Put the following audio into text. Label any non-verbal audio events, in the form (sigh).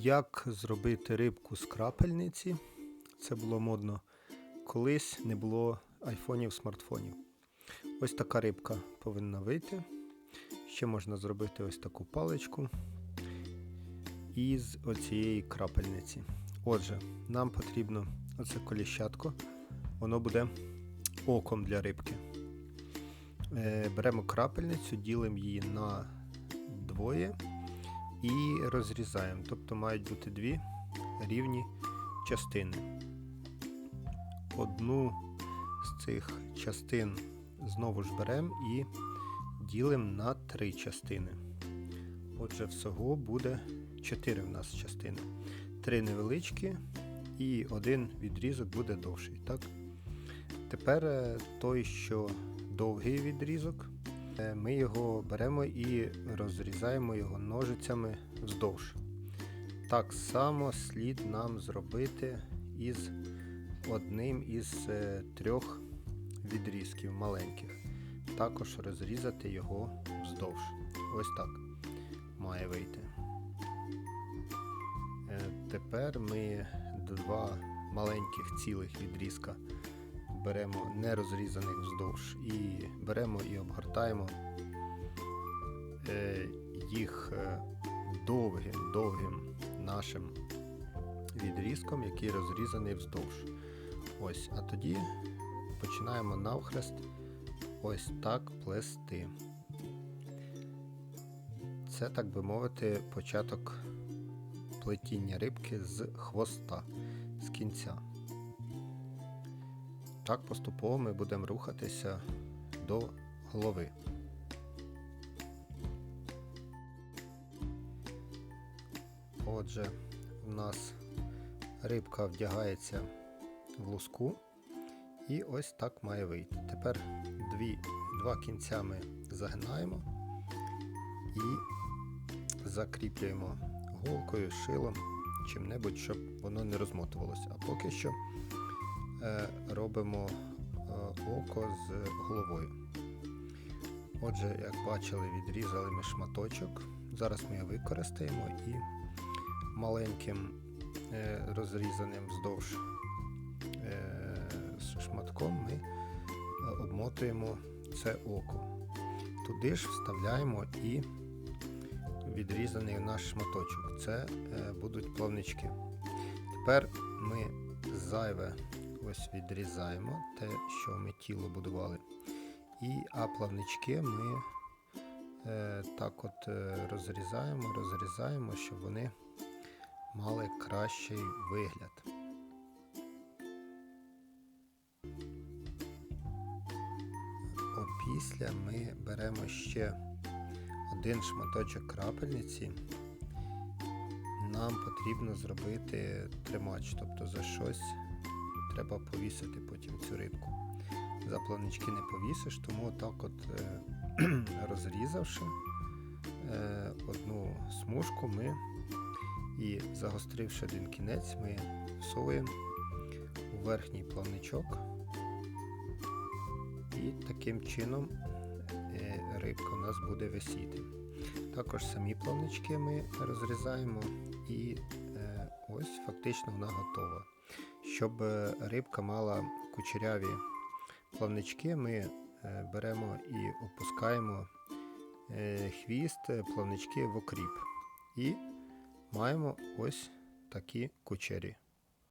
Як зробити рибку з крапельниці? Це було модно. Колись не було айфонів, смартфонів. Ось така рибка повинна вийти. Ще можна зробити ось таку паличку із оцієї крапельниці. Отже, нам потрібно оце коліщатко, воно буде оком для рибки. Е, Беремо крапельницю, ділимо її на двоє і розрізаємо. Тобто мають бути дві рівні частини. Одну з цих частин знову ж беремо і ділимо на три частини. Отже, всього буде 4 в нас частини. Три невеличкі і один відрізок буде довший. Так? Тепер е, той, що довгий відрізок, ми його беремо і розрізаємо його ножицями вздовж. Так само слід нам зробити із одним із е, трьох відрізків маленьких. Також розрізати його вздовж. Ось так має вийти. Е, Тепер ми два маленьких цілих відрізка беремо не розрізаних вздовж і беремо і обгортаємо е, їх е, довгим, довгим нашим відрізком, який розрізаний вздовж. Ось, а тоді починаємо навхрест ось так плести. Це, так би мовити, початок плетіння рибки з хвоста, з кінця. Так поступово ми будемо рухатися до голови. Отже, у нас рибка вдягається в луску і ось так має вийти. Тепер дві, два кінця ми загинаємо і закріплюємо голкою, шилом, чим-небудь, щоб воно не розмотувалося. А поки що робимо е, око з головою. Отже, як бачили, відрізали ми шматочок. Зараз ми його використаємо і маленьким е, розрізаним вздовж е, шматком ми е, обмотуємо це око. Туди ж вставляємо і відрізаний наш шматочок. Це е, будуть плавнички. Тепер ми зайве ось відрізаємо те, що ми тіло будували. І а плавнички ми е, так от е, розрізаємо, розрізаємо, щоб вони мали кращий вигляд. Опісля ми беремо ще один шматочок крапельниці. Нам потрібно зробити тримач, тобто за щось треба повісити потім цю рибку. За плавнички не повісиш, тому так от е, (clears throat) розрізавши е, одну смужку, ми і загостривши один кінець, ми всовуємо у верхній плавничок. І таким чином е, рибка у нас буде висіти. Також самі плавнички ми розрізаємо і ось фактично вона готова. Щоб е, рибка мала кучеряві плавнички, ми е, беремо і опускаємо е, хвіст плавнички в окріп. І маємо ось такі кучері.